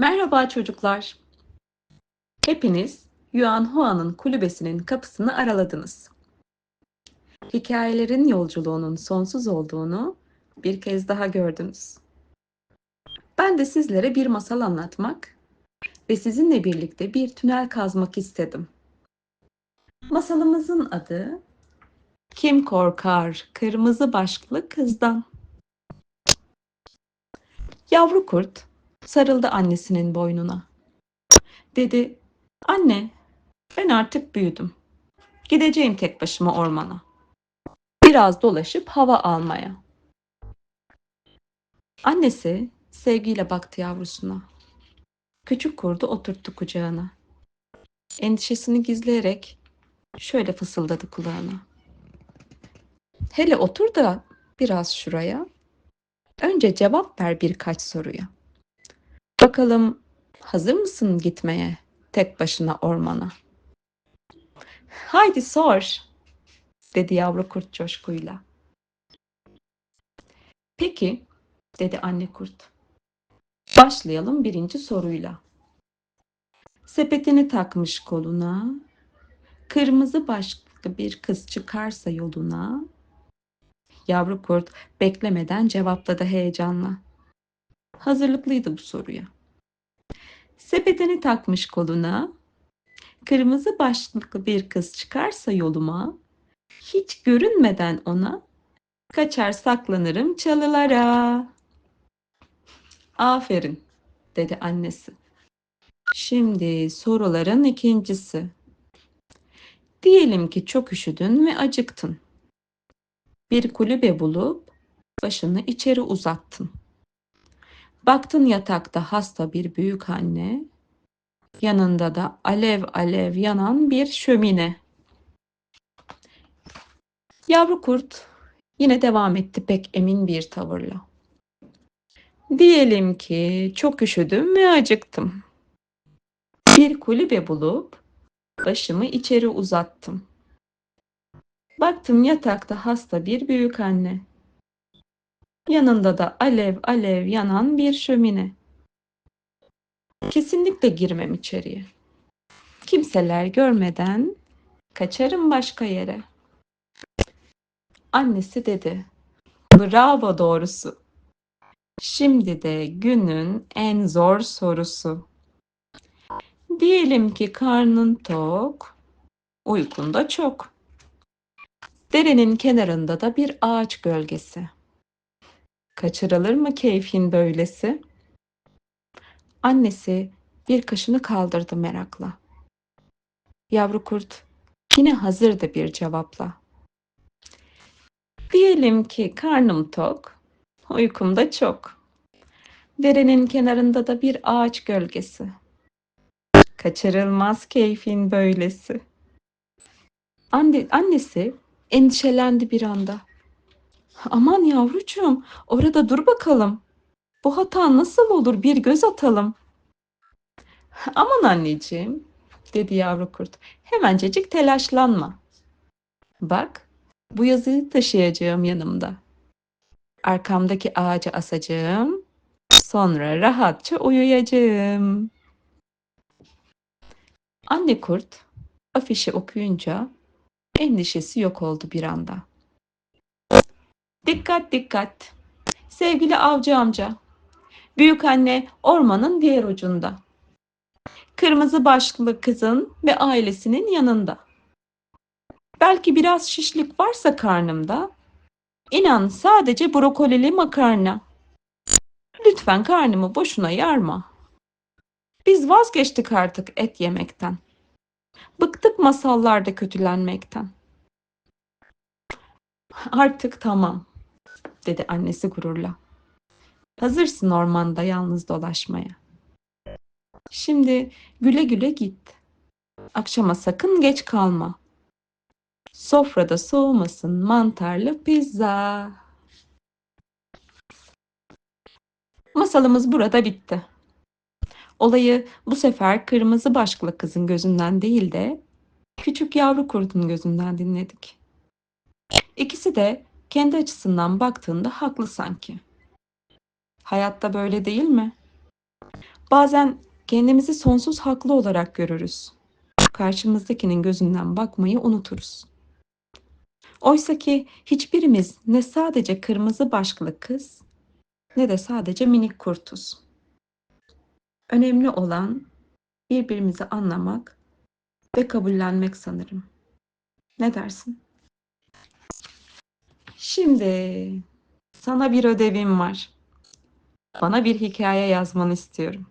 Merhaba çocuklar. Hepiniz Yuan Hua'nın kulübesinin kapısını araladınız. Hikayelerin yolculuğunun sonsuz olduğunu bir kez daha gördünüz. Ben de sizlere bir masal anlatmak ve sizinle birlikte bir tünel kazmak istedim. Masalımızın adı Kim Korkar Kırmızı Başlı Kızdan. Yavru kurt sarıldı annesinin boynuna. Dedi, anne ben artık büyüdüm. Gideceğim tek başıma ormana. Biraz dolaşıp hava almaya. Annesi sevgiyle baktı yavrusuna. Küçük kurdu oturttu kucağına. Endişesini gizleyerek şöyle fısıldadı kulağına. Hele otur da biraz şuraya. Önce cevap ver birkaç soruya. Bakalım hazır mısın gitmeye tek başına ormana? Haydi sor, dedi yavru kurt coşkuyla. Peki, dedi anne kurt. Başlayalım birinci soruyla. Sepetini takmış koluna, kırmızı başlı bir kız çıkarsa yoluna, yavru kurt beklemeden cevapladı heyecanla. Hazırlıklıydı bu soruya. Sepetini takmış koluna, kırmızı başlıklı bir kız çıkarsa yoluma, hiç görünmeden ona, kaçar saklanırım çalılara. Aferin, dedi annesi. Şimdi soruların ikincisi. Diyelim ki çok üşüdün ve acıktın. Bir kulübe bulup başını içeri uzattın. Baktın yatakta hasta bir büyük anne, yanında da alev alev yanan bir şömine. Yavru kurt yine devam etti pek emin bir tavırla. Diyelim ki çok üşüdüm ve acıktım. Bir kulübe bulup başımı içeri uzattım. Baktım yatakta hasta bir büyük anne. Yanında da alev alev yanan bir şömine. Kesinlikle girmem içeriye. Kimseler görmeden kaçarım başka yere. Annesi dedi. Bravo doğrusu. Şimdi de günün en zor sorusu. Diyelim ki karnın tok, uykun da çok. Derenin kenarında da bir ağaç gölgesi. Kaçırılır mı keyfin böylesi? Annesi bir kaşını kaldırdı merakla. Yavru kurt yine hazırdı bir cevapla. Diyelim ki karnım tok, uykum da çok. Derenin kenarında da bir ağaç gölgesi. Kaçırılmaz keyfin böylesi. Anne, annesi endişelendi bir anda. Aman yavrucuğum, orada dur bakalım. Bu hata nasıl olur bir göz atalım. Aman anneciğim, dedi yavru kurt. Hemencecik telaşlanma. Bak, bu yazıyı taşıyacağım yanımda. Arkamdaki ağaca asacağım. Sonra rahatça uyuyacağım. Anne kurt afişi okuyunca endişesi yok oldu bir anda. Dikkat dikkat. Sevgili avcı amca. Büyük anne ormanın diğer ucunda. Kırmızı başlı kızın ve ailesinin yanında. Belki biraz şişlik varsa karnımda. İnan sadece brokolili makarna. Lütfen karnımı boşuna yarma. Biz vazgeçtik artık et yemekten. Bıktık masallarda kötülenmekten. Artık tamam dedi annesi gururla. Hazırsın ormanda yalnız dolaşmaya. Şimdi güle güle git. Akşama sakın geç kalma. Sofrada soğumasın mantarlı pizza. Masalımız burada bitti. Olayı bu sefer kırmızı başlıklı kızın gözünden değil de küçük yavru kurdun gözünden dinledik. İkisi de kendi açısından baktığında haklı sanki. Hayatta böyle değil mi? Bazen kendimizi sonsuz haklı olarak görürüz. Karşımızdakinin gözünden bakmayı unuturuz. Oysa ki hiçbirimiz ne sadece kırmızı başlı kız ne de sadece minik kurtuz. Önemli olan birbirimizi anlamak ve kabullenmek sanırım. Ne dersin? Şimdi sana bir ödevim var. Bana bir hikaye yazmanı istiyorum.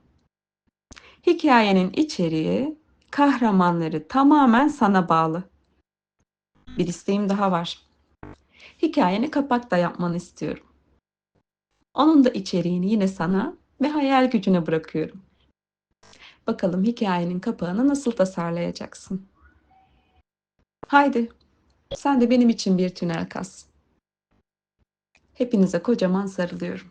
Hikayenin içeriği, kahramanları tamamen sana bağlı. Bir isteğim daha var. Hikayeni kapakta yapmanı istiyorum. Onun da içeriğini yine sana ve hayal gücüne bırakıyorum. Bakalım hikayenin kapağını nasıl tasarlayacaksın? Haydi, sen de benim için bir tünel kaz. Hepinize kocaman sarılıyorum.